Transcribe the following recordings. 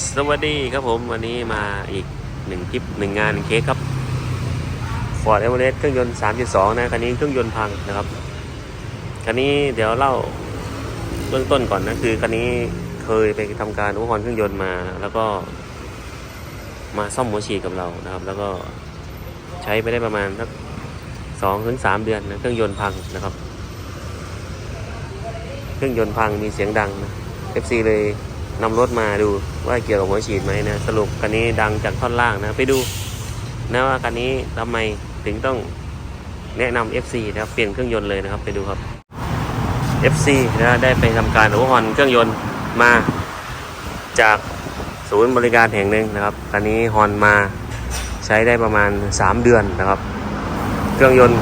สวัสดีครับผมวันนี้มาอีกหนึ่งคลิปหนึ่งงานหนึ่งเคสครับ Ford Everest เครื่องยนต์ 3.2 นะคันนี้เครื่องยนต์พังนะครับคันนี้เดี๋ยวเล่าเบื้องต้นก่อนนะคือคันนี้เคยไปทำการอุปกรณ์เครื่องยนต์มา แล้วก็มาซ่อมหัวฉีดกับเรานะครับ แล้วก็ใช้ไปได้ประมาณสักสองถึงสามเดือนนะเครื่องยนต์พังนะครับ เครื่องยนต์พังมีเสียงดังนะ FC เลย นำรถมาดูว่าเกี่ยวกับหัวฉีดไหมนะสรุปคันนี้ดังจากท่อนล่างนะไปดูนะว่าคันนี้ทำไมถึงต้องแนะนำ FC นะครับเปลี่ยนเครื่องยนต์เลยนะครับไปดูครับ FC นะได้ไปทำการอุปกรณ์เครื่องยนต์มาจากศูนย์บริการแห่งหนึ่งนะครับคันนี้ฮอนมาใช้ได้ประมาณ 3 เดือนนะครับ เครื่องยนต์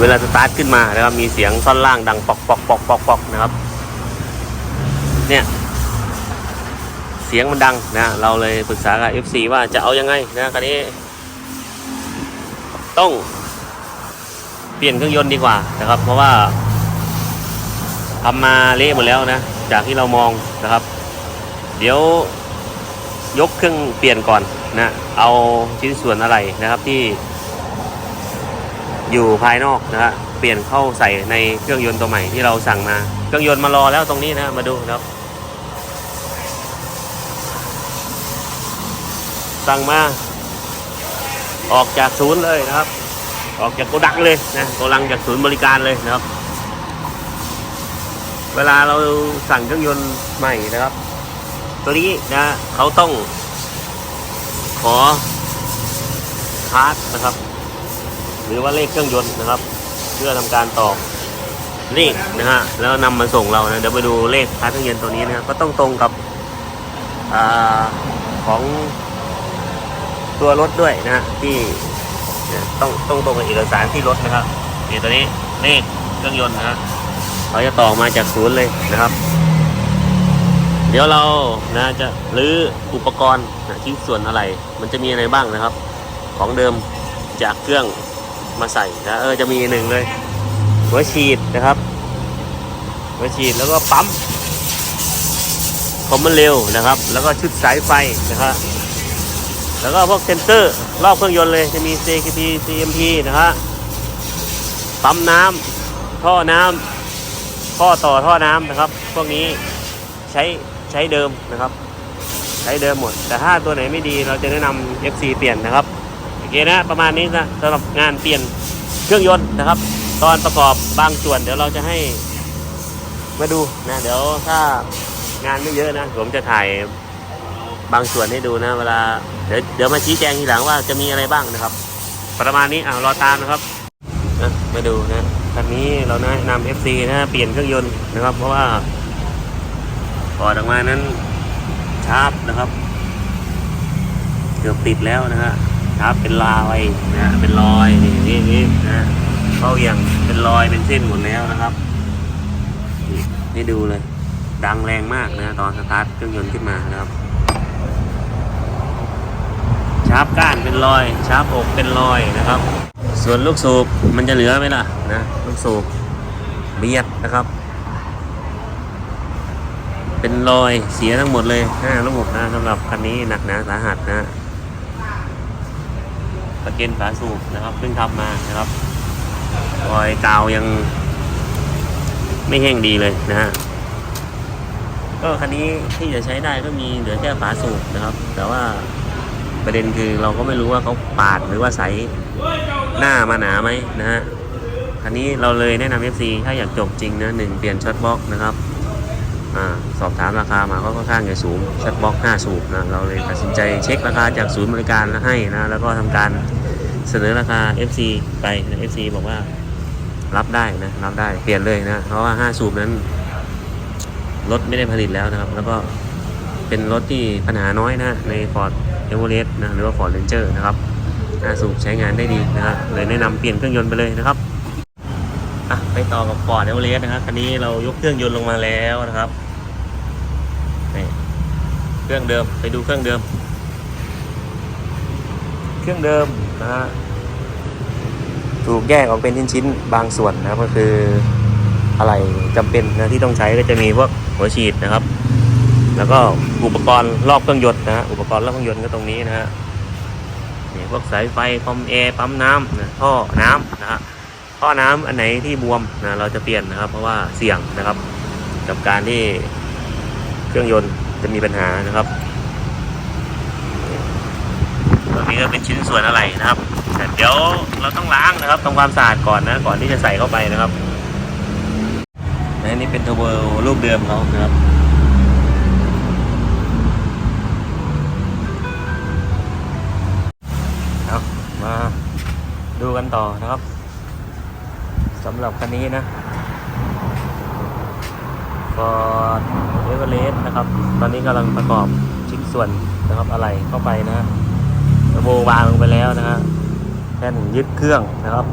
เวลาสตาร์ทขึ้นมานะครับมีเสียงท่อนล่างดังปอกปอกปอกปอกปอกนะครับเนี่ย เสียงมันดังนะ เราเลยปรึกษากับ FC ว่าจะเอายังไงนะคันนี้ ต้อง เปลี่ยนเครื่องยนต์ดีกว่านะครับ เพราะว่าทำมาเละหมดแล้วนะ จากที่เรามองนะครับ เดี๋ยวยกเครื่องเปลี่ยนก่อนนะ เอาชิ้นส่วนอะไรนะครับที่ อยู่ภายนอกนะฮะเปลี่ยนเข้าใส่ในเครื่องยนต์ตัวใหม่ที่เราสั่งมา เครื่องยนต์มารอแล้วตรงนี้นะมาดูนะครับ สั่งมา ออกจากศูนย์เลยนะครับ ออกจากโกดังเลยนะโกดังจากศูนย์บริการเลยนะครับ เวลาเราสั่งเครื่องยนต์ใหม่นะครับ ตัวนี้นะเขาต้อง ขอพาร์ทนะครับ หรือว่าเลขเครื่องยนต์นะครับ เพื่อทำการต่อเลขนะฮะแล้วนำมาส่งเรานะเดี๋ยวไปดูเลขพาร์ทเครื่องยนต์ตัวนี้นะครับก็ต้องตรงกับอของ ตัวรถด้วยนะฮะที่ต้องต้องตรงกับเอกสารที่รถนะครับนี่ตัวนี้เลขเครื่องยนต์นะฮะเขาจะต่อมาจากศูนย์เลยนะครับ เดี๋ยวเรานะจะรื้ออุปกรณ์นะชิ้นส่วนอะไร มันจะมีอะไรบ้างนะครับ ของเดิมจากเครื่องมาใส่นะเออจะมีหนึ่งเลยหัวฉีดนะครับหัวฉีดแล้วก็ปั๊มคอมมันเร็วนะครับ แล้วก็ชุดสายไฟนะครับ แล้วก็พวกเซนเซอร์รอบเครื่องยนต์เลยจะมี CKP CMP นะฮะปั๊มน้ำท่อน้ำท่อต่อท่อน้ำนะครับ พวกนี้ใช้ใช้เดิมนะครับ ใช้เดิมหมด แต่ถ้าตัวไหนไม่ดีเราจะแนะนำ FC เปลี่ยนนะครับโอเคนะประมาณนี้นะสำหรับงานเปลี่ยนเครื่องยนต์นะครับ ตอนประกอบบางส่วนเดี๋ยวเราจะให้มาดูนะเดี๋ยวถ้างานไม่เยอะนะผมจะถ่าย บางส่วนให้ดูนะ เวลาเดี๋ยวเดี๋ยวมาชี้แจงทีหลังว่าจะมีอะไรบ้างนะครับ ประมาณนี้อ่ารอตามนะครับนะมาดูนะคันนี้เราแนะนำ FC นะเปลี่ยนเครื่องยนต์นะครับ เพราะว่าพอดออกมานั้นชาร์ปนะครับ เกือบติดแล้วนะฮะครับเป็นลายนะเป็นรอยนี่นี่นี่นะเข้าอย่างเป็นรอยเป็นเส้นหมดแล้วนะครับนี่นี่ดูเลย ดังแรงมากนะ ตอนสตาร์ทเครื่องยนต์ขึ้นมานะครับ ชาร์ปก้านเป็นรอย ชาร์ปอกเป็นรอยนะครับ ส่วนลูกสูบมันจะเหลือไหมล่ะนะลูกสูบเบียดนะครับ เป็นรอยเสียทั้งหมดเลยห้าลูกนะสำหรับคันนี้หนักหนาสาหัสนะตะเกียนฝาสูบนะครับเพิ่งทำมานะครับรอยกาวยังไม่แห้งดีเลยนะฮะก็คันนี้ที่จะใช้ได้ก็มีเหลือแค่ฝาสูบนะครับ แต่ว่า ประเด็นคือเราก็ไม่รู้ว่าเขาปาดหรือว่าใสหน้ามาหนาไหมนะฮะคันนี้เราเลยแนะนำ FC ถ้าอยากจบจริงนะหนึ่งเปลี่ยนช็อตบล็อกนะครับอสอบถามราคามาก็ค่อนข้างจะสูงช็อตบล็อก5สูบนะเราเลยตัดสินใจเช็คราคาจากศูนย์บริการแล้วให้นะแล้วก็ทำการเสนอราคา FC ไปนะ FC บอกว่ารับได้นะรับได้เปลี่ยนเลยนะเพราะว่า 5 สูบนั้นรถไม่ได้ผลิตแล้วนะครับ แล้วก็เป็นรถที่ปัญหาน้อยนะในฟอร์ Ford e v e r e s t นะหรือว่า Ford Ranger นะครับ5สูบใช้งานได้ดีนะฮะเลยแนะนำเปลี่ยนเครื่องยนต์ไปเลยนะครับอะไปต่อกับ Ford e v e r e s t นะครับคันนี้เรายกเครื่องยนต์ลงมาแล้วนะครับนี่เครื่องเดิมไปดูเครื่องเดิม เครื่องเดิมนะฮะถูกแยกออกเป็นชิ้นๆบางส่วนนะครับก็คืออะไรจำเป็นนะที่ต้องใช้ก็จะมีพวกหัวฉีดนะครับ แล้วก็อุปกรณ์รอบเครื่องยนต์นะฮะอุปกรณ์รอบเครื่องยนต์ก็ตรงนี้นะฮะเนี่ยพวกสายไฟคอมแอร์ปั๊มน้ำนะท่อน้ำนะฮะท่อน้ำอันไหนที่บวมนะเราจะเปลี่ยนนะครับ เพราะว่าเสี่ยงนะครับ กับการที่เครื่องยนต์จะมีปัญหานะครับตัวนี้ก็เป็นชิ้นส่วนอะไรนะครับแต่เดี๋ยวเราต้องล้างนะครับทำความสะอาดก่อนนะก่อนที่จะใส่เข้าไปนะครับและนี่เป็นเทอร์โบรูปเดิมเขานะครับ มาดูกันต่อนะครับสำหรับคันนี้นะ Ford Everest นะครับ ตอนนี้กำลังประกอบชิ้นส่วนนะครับอะไรเข้าไปนะฮะระโบวางลงไปแล้วนะฮะแท่นยึดเครื่องนะครับ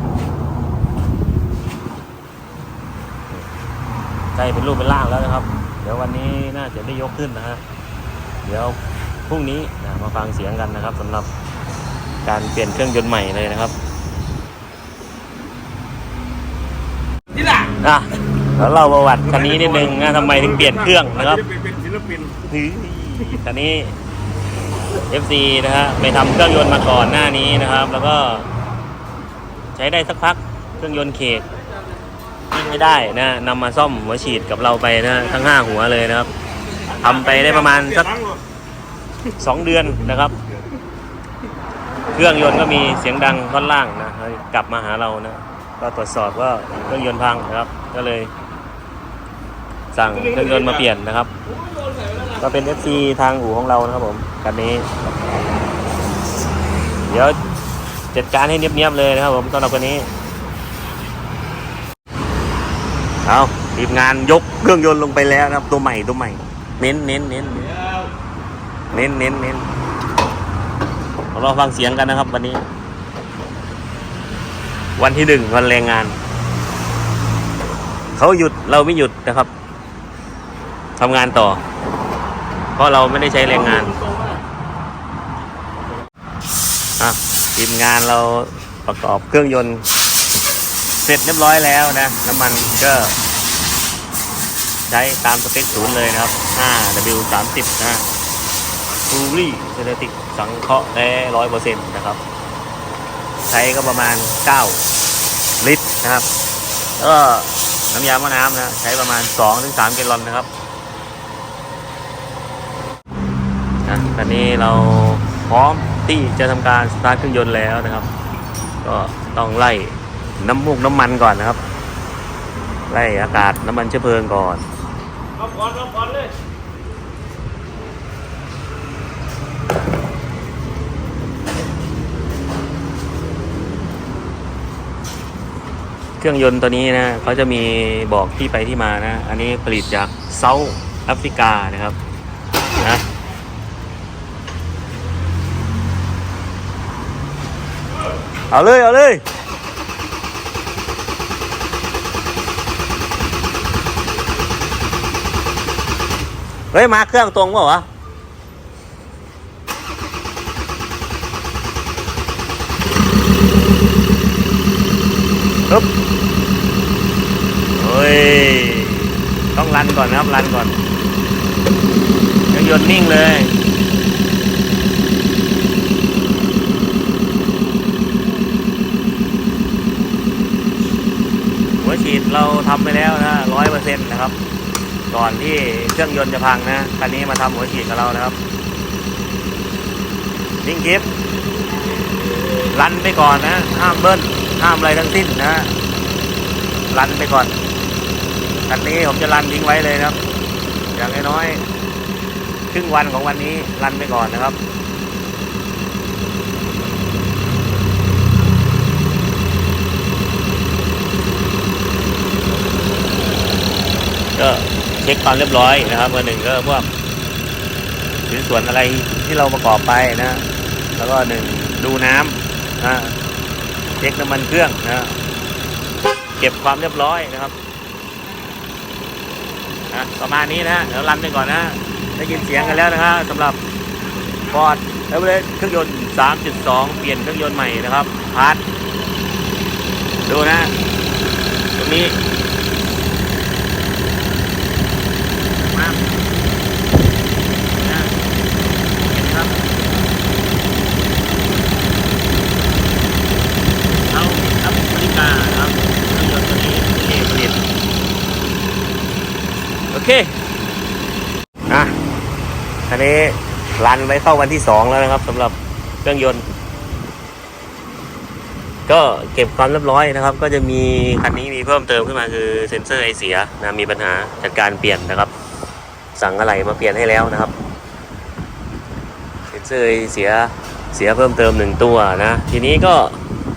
ใกล้เป็นรูปเป็นร่างแล้วนะครับ เดี๋ยววันนี้น่าจะได้ยกขึ้นนะฮะเดี๋ยวพรุ่งนี้นะมาฟังเสียงกันนะครับสำหรับ การเปลี่ยนเครื่องยนต์ใหม่เลยนะครับนี่แหละอะแล้วเล่าประวัติคันนี้นิดนึงนะทำไมถึงเปลี่ยนเครื่องนะครับเป็นศิลปินเฮ้ยคันนี้ FC นะฮะไปทำเครื่องยนต์มาก่อนหน้านี้นะครับ แล้วก็ ใช้ได้สักพักเครื่องยนต์เคกวิ่งไม่ได้นะนำมาซ่อมหัวฉีดกับเราไปนะทั้งห้าหัวเลยนะครับทำไปได้ประมาณสักสองเดือนนะครับ เครื่องยนต์ก็มีเสียงดังท่อนล่างนะกลับมาหาเรานะก็ตรวจสอบว่าเครื่องยนต์พังนะครับ ก็เลย สั่งเครื่องยนต์มาเปลี่ยนนะครับ ก็เป็น FC ทางอู่ของเรานะครับผมคันนี้ เดี๋ยวจัดการให้เนียบๆเลยนะครับผมสำหรับคันนี้เอาทีมงานยกเครื่องยนต์ลงไปแล้วนะครับ ตัวใหม่ตัวใหม่ เน้นเน้นเน้นเน้นเน้นเน้น เราฟังเสียงกันนะครับ วันนี้ วันที่หนึ่งวันแรงงาน เขาหยุดเราไม่หยุดนะครับทำงานต่อ เพราะเราไม่ได้ใช้แรงงานอะทีมงานเราประกอบเครื่องยนต์ เสร็จเรียบร้อยแล้วนะ น้ำมันก็ ใช้ตามสเปคศูนย์เลยนะครับ 5W30 นะ รูรี่เซเลติกสังเคราะห์แร้อยเปอร์เซ็นต์นะครับ ใช้ก็ประมาณ 9 ลิตรนะครับ แล้วก็น้ำยาหม้อน้ำนะใช้ประมาณ 2-3แกลลอนนะครับนะตอนนี้เราพร้อมที่จะทำการสตาร์ทเครื่องยนต์แล้วนะครับ ก็ต้องไล่น้ำมูกน้ำมันก่อนนะครับ ไล่อากาศน้ำมันเชื้อเพลิงก่อนเอาก่อนเอาก่อนเลย เครื่องยนต์ตัวนี้นะเขาจะมีบอกที่ไปที่มานะ อันนี้ผลิตจากเซาท์แอฟริกานะครับนะเอาเลย เอาเลยเฮ้ยมาเครื่องตรงเปล่าวะ ปึ๊บเฮ้ ย ต้องรันก่อนนะครับ รันก่อนยังหยนต์นิ่งเลยหัวฉีดเราทำไปแล้วนะร้อยเปอร์เซ็นต์นะครับ ก่อนที่เครื่องยนต์จะพังนะคันนี้มาทำหัวฉีดกับเรานะครับนิ่งคลิปรันไปก่อนนะ ห้ามเบิ้ลห้ามอะไรทั้งสิ้นนะรันไปก่อน คันนี้ผมจะรันทิ้งไว้เลยนะครับ อย่างน้อยๆครึ่งวันของวันนี้รันไปก่อนนะครับก็เช็คความเรียบร้อยนะครับเบอร์หนึ่งก็พวกชิ้นส่วนอะไรที่เราประกอบไปนะ แล้วก็หนึ่งดูน้ำนะเช็คน้ำมันเครื่องนะเก็บความเรียบร้อยนะครับ นะประมาณนี้นะเดี๋ยวรันไปก่อนนะได้ยินเสียงกันแล้วนะครับสำหรับฟอร์ดเอเวอเรสต์เครื่องยนต์ 3.2 เปลี่ยนเครื่องยนต์ใหม่นะครับพาร์ทดูนะ ตรงนี้ อเคอะคันนี้รันไปเข้าวันที่สองแล้วนะครับสำหรับเครื่องยนต์ ก็เก็บความเรียบร้อยนะครับ ก็จะมีคันนี้มีเพิ่มเติมขึ้นมาคือเซ็นเซอร์ไอเสียนะมีปัญหาจัดการเปลี่ยนนะครับ สั่งอะไรมาเปลี่ยนให้แล้วนะครับเซ็นเซอร์ไอเสียเสียเพิ่มเติมหนึ่งตัวนะ ทีนี้ก็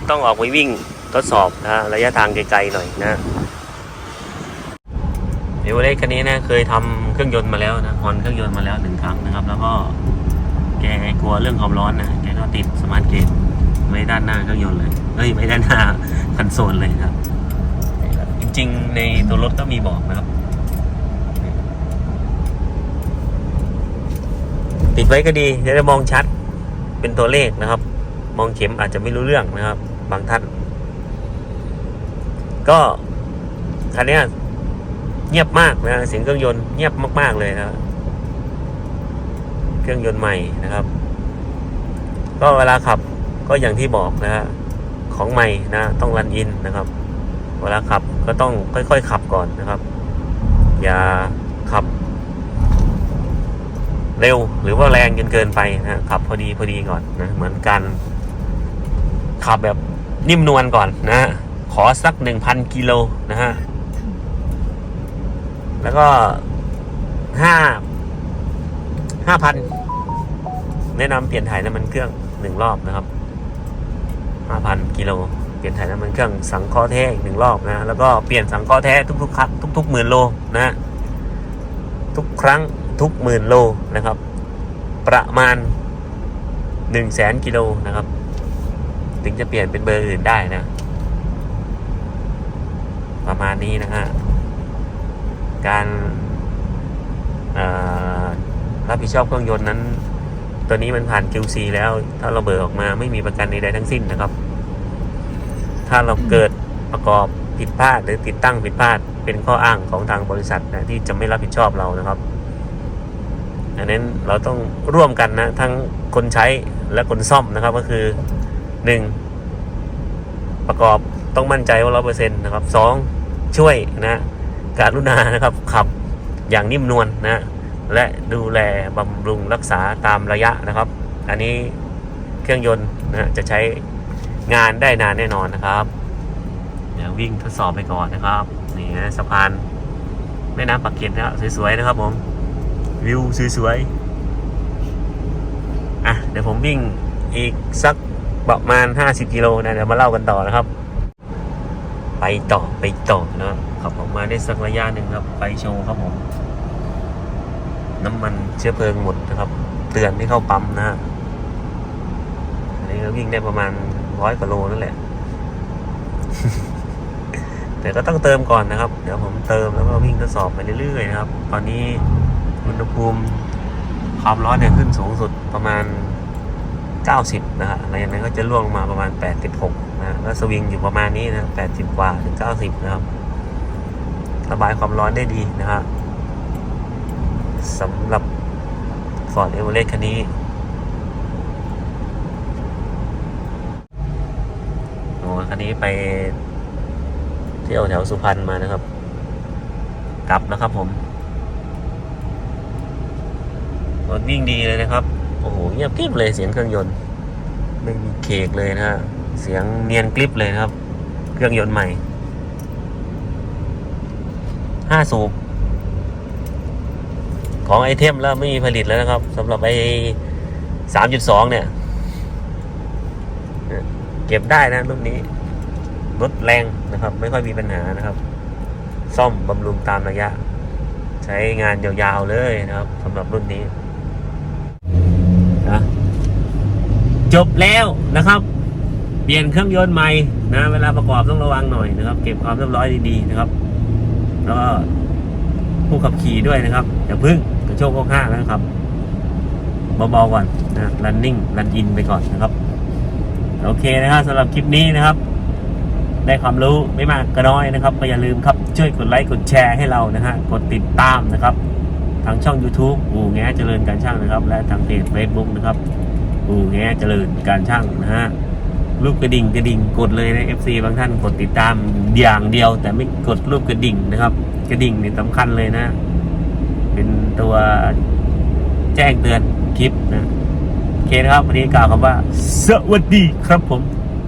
ต้องออกไปวิ่งทดสอบนะระยะทางไกลๆหน่อยนะ วเล็กคันนี้นะเคยทำเครื่องยนต์มาแล้วนะฮอนเครื่องยนต์มาแล้วหนึ่งครั้งนะครับ แล้วก็แกกลัวเรื่องความร้อนนะแกก็ติดสมาร์ทเกจไว้ด้านหน้าเครื่องยนต์เลยเฮ้ยไม่ด้านหน้าคอนโซลเลยครับ จริงๆ ในตัวรถก็มีบอกนะครับ ติดไว้ก็ดีจะได้มองชัดเป็นตัวเลขนะครับ มองเข็มอาจจะไม่รู้เรื่องนะครับ บางท่าน ก็คันเนี้ย เงียบมากนะเสียงเครื่องยนต์เงียบมาก ๆ เลยนะครับเครื่องยนต์ใหม่นะครับ ก็เวลาขับก็อย่างที่บอกนะฮะของใหม่นะต้องรันอินนะครับ เวลาขับก็ต้องค่อย ๆ ขับก่อนนะครับ อย่าขับ เร็วหรือว่าแรงจนเกินไปนะขับพอดีพอดีก่อนนะเหมือนการขับแบบนิ่มนวลก่อนนะ ขอสักหนึ่งพันกิโลนะฮะ แล้วก็ห้าห้าพันแนะนำเปลี่ยนถ่ายน้ำมันเครื่องหนึ่งรอบนะครับห้าพันกิโลเปลี่ยนถ่ายน้ำมันเครื่องสังเคราะห์แท้อีกหนึ่งรอบนะแล้วก็เปลี่ยนสังเคราะห์แท้ทุกๆครั้งทุกๆหมื่นโลนะทุกครั้งทุกหมื่นโลนะครับ ประมาณหนึ่งแสนกิโลนะครับ ถึงจะเปลี่ยนเป็นเบอร์อื่นได้นะ ประมาณนี้นะฮะ การรับผิดชอบเครื่องยนต์นั้น ตัวนี้มันผ่าน QC แล้ว ถ้าเราเบิกออกมาไม่มีประกันใดๆทั้งสิ้นนะครับ ถ้าเราเกิดประกอบผิดพลาดหรือติดตั้งผิดพลาดเป็นข้ออ้างของทางบริษัทนะที่จะไม่รับผิดชอบเรานะครับดังนั้นเราต้องร่วมกันนะ ทั้งคนใช้และคนซ่อมนะครับ ก็คือหนึ่งประกอบต้องมั่นใจว่าร้อเปอร์เซ็นต์นะครับสองช่วยนะ การุณานะครับขับอย่างนิ่มนวลนะและดูแลบำรุงรักษาตามระยะนะครับ อันนี้เครื่องยนต์นะจะใช้งานได้นานแน่นอนนะครับเดี๋ยววิ่งทดสอบไปก่อนนะครับนี่นะสะพานแม่น้ำปักเกร็ดนะสวยๆนะครับผมวิวสวยๆอะเดี๋ยวผมวิ่งอีกสักประมาณ 50 กิโลนะเดี๋ยวมาเล่ากันต่อนะครับ ไปต่อไปต่อนะขับออกมาได้สักระยะหนึ่งครับไปโชว์ครับผม น้ำมันเชื้อเพลิงหมดนะครับ เตือนให้เข้าปั๊มนะฮะอันนี้ก็วิ่งได้ประมาณร้อยกว่าโลนั่นแหละ แต่ก็ต้องเติมก่อนนะครับ เดี๋ยวผมเติมแล้วก็วิ่งทดสอบไปเรื่อยๆนะครับ ตอนนี้อุณหภูมิความร้อนเนี่ยขึ้นสูงสุดประมาณ 90 นะฮะหลังจากนั้นก็จะล่วงมาประมาณ 86 นะฮะแล้วสวิงอยู่ประมาณนี้นะ 80 กว่าถึง 90 นะครับ ระบายความร้อนได้ดีนะฮะสำหรับ Ford e v e r e s t คันนี้ โอ้คันนี้ไปเที่ยวแถวสุพรรณมานะครับ กลับนะครับผมรถวิ่งดีเลยนะครับ โอ้โหเงียบกริบเลยเสียงเครื่องยนต์ ไม่มีเคกเลยนะฮะเสียงเนียนกริบเลยนะครับ เครื่องยนต์ใหม่ห้าสูบของไอเทมแล้วไม่มีผลิตแล้วนะครับสำหรับไอสามจุดสองเนี่ย เก็บได้นะรุ่นนี้รถแรงนะครับ ไม่ค่อยมีปัญหานะครับ ซ่อมบำรุงตามระยะ ใช้งานยาวๆเลยนะครับสำหรับรุ่นนี้นะ จบแล้วนะครับ เปลี่ยนเครื่องยนต์ใหม่นะเวลาประกอบต้องระวังหน่อยนะครับ เก็บความเรียบร้อยดีๆนะครับ แล้วก็ผู้ขับขี่ด้วยนะครับอย่าพึ่งกระโชกโคกห้านะครับเบาๆก่อนนะ running run in ไปก่อนนะครับ โอเคนะครับสำหรับคลิปนี้นะครับ ได้ความรู้ไม่มากก็น้อยนะครับ ก็อย่าลืมครับช่วยกดไลค์กดแชร์ให้เรานะฮะกดติดตามนะครับ ทางช่อง YouTube อู่แง้เจริญการช่างนะครับ และทางเพจ Facebook นะครับ อู่แง้เจริญการช่างนะฮะรูปกระดิ่งกระดิ่งกดเลยนะ FC บางท่านกดติดตามอย่างเดียว แต่ไม่กดรูปกระดิ่งนะครับ กระดิ่งนี่สำคัญเลยนะ เป็นตัวแจ้งเตือนคลิปนะโอเคนะครับวันนี้กล่าวคำว่า สวัสดีครับผม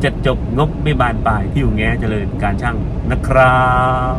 จะจบงบไม่บานปลายที่อยู่แง้เจริญการช่างนะครับ